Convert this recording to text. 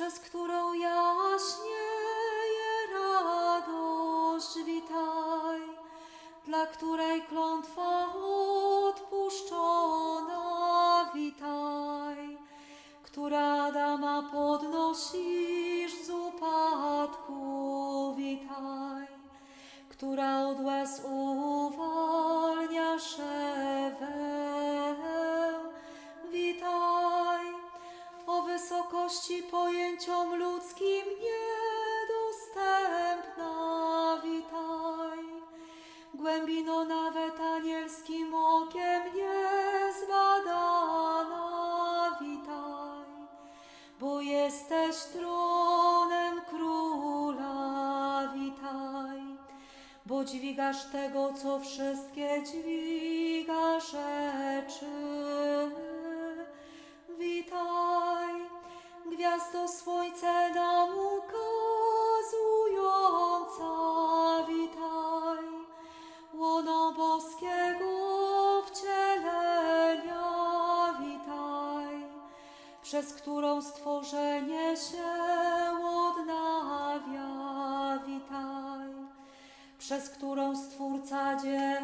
przez którą jaśnieje radość, witaj, dla której klątwa odpuszczona, witaj, która Adama podnosisz z upadku, witaj, która od łez wysokości pojęciom ludzkim niedostępna, witaj, głębino nawet anielskim okiem niezbadana, witaj, bo jesteś tronem króla, witaj, bo dźwigasz tego, co wszystkie dźwiga gwiazdo słońce nam ukazująca, witaj, łono boskiego wcielenia, witaj, przez którą stworzenie się odnawia, witaj, przez którą Stwórca staje,